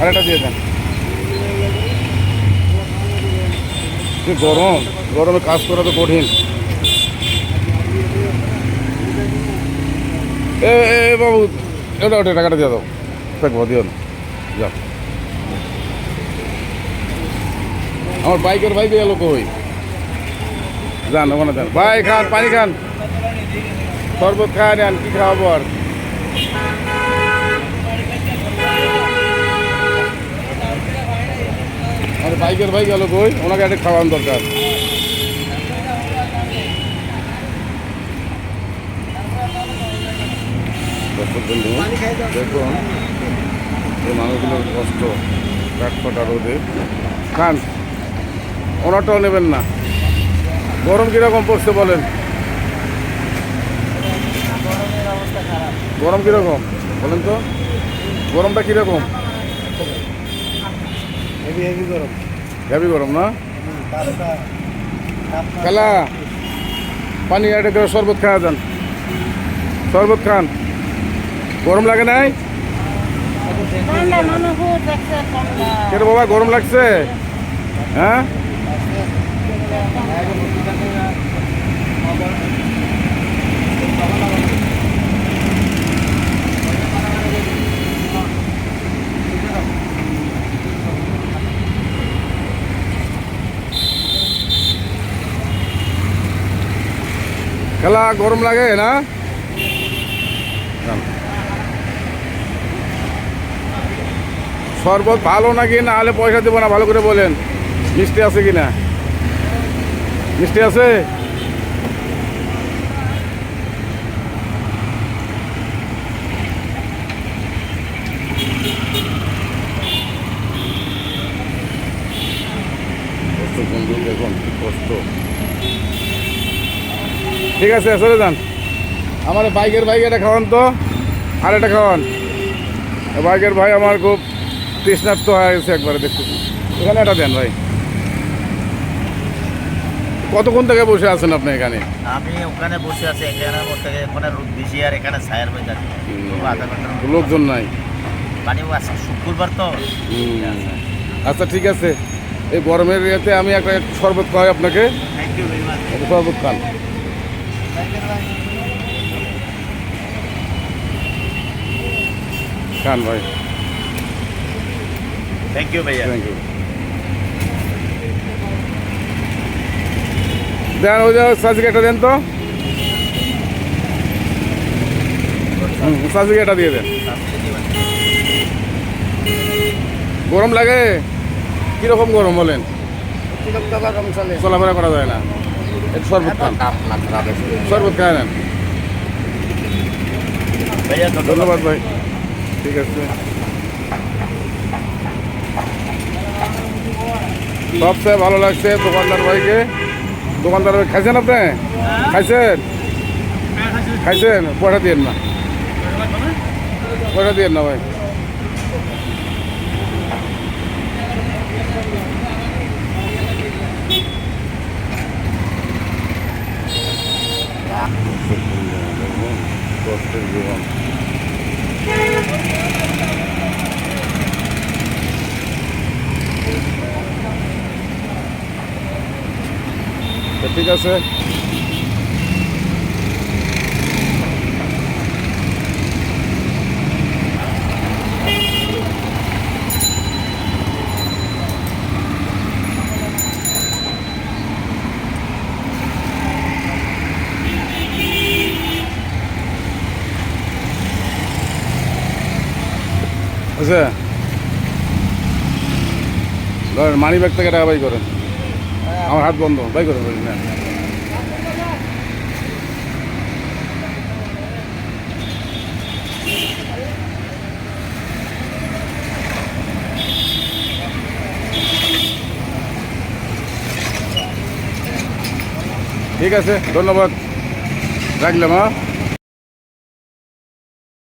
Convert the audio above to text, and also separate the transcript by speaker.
Speaker 1: আরেকটা দিয়ে দেন। কি গরম? গরমে কাজ করা তো কঠিন। এ বাবু, এটা ওটা, টাকাটা দিয়ে দাও। থাকব দিও। না যাও। আমার বাইকের বাইকে গেল কই? যান, ওখানে যান। ভাই, খান, পানি খান। শরবত খান কি খাওয়াবো আর? আমার বাইকের ভাই গেল কই? ওনাকে একটা খাওয়ানো দরকার। দেখুন, এই মানুষগুলোর কষ্ট কাঠফাটা রোদে। খান, ওনারটাও নেবেন না। গরম কীরকম পড়ছে বলেন? গরম কীরকম? বলেন তো, গরমটা কীরকম?
Speaker 2: হেভি হেভি গরম।
Speaker 1: হেভি গরম না? খেলা। পানি একটা করে শরবত খাওয়া যান শরবত খান। গরম লাগে নাই? কেন বাবা গরম লাগছে? হ্যাঁ? খেলা গরম লাগে, না। শরবত ভালো নাকি? না হলে পয়সা দেবো না, ভালো করে বলেন। মিষ্টি আছে কি না? মিষ্টি আছে? বন্ধু, দেখুন কষ্ট। ঠিক আছে চলে যান। আমার বাইকের বাইক এটা খাওয়ান তো আর এটা খাওয়ান। বাইকের ভাই আমার খুব তৃষ্ণার্ত হয়ে গেছে একবারে দেখতেছি। এখানে এটা দেন ভাই। কতক্ষণ থেকে বসে আছেন আপনি এখানে?
Speaker 3: আমি ওখানে বসে আছি ওখানে রোদ বেশি আর এখানে ছায়ার হয়ে যাচ্ছে। আধা
Speaker 1: লোকজন নাই।
Speaker 3: আজকে শুক্রবার তো।
Speaker 1: আচ্ছা ঠিক আছে। এই গরমের ইয়েতে আমি একটা শরবত খাওয়াই আপনাকে।
Speaker 3: থ্যাংক ইউ ভেরি মাচ
Speaker 1: শরবত খান। খান ভাই।
Speaker 3: থ্যাংক ইউ ভাইয়া।
Speaker 1: থ্যাংক ইউ দেন ওই যে দেন তো। সাজিকে দিয়ে দেন। গরম লাগে? কীরকম গরম বলেন?
Speaker 2: কীরকম তো গরম
Speaker 1: চলাফেরা করা যায় না। শরবত খায়
Speaker 3: ধন্যবাদ
Speaker 1: ভাই। ঠিক আছে। সবচেয়ে ভালো লাগছে দোকানদার ভাইকে। দোকানদার ভাই, খাইছেন আপনি? খাইছেন? খাইছেন? পয়সা দিয়েন না। পয়সা দিয়েন না ভাই। কষ্টের জীবন তো ঠিক আছে আচ্ছা ধরেন মানি ব্যাগ থেকে টাকা বাই করেন। আমার হাত বন্ধ, বাই করেন না ঠিক আছে, ধন্যবাদ। রাখলাম হ্যাঁ।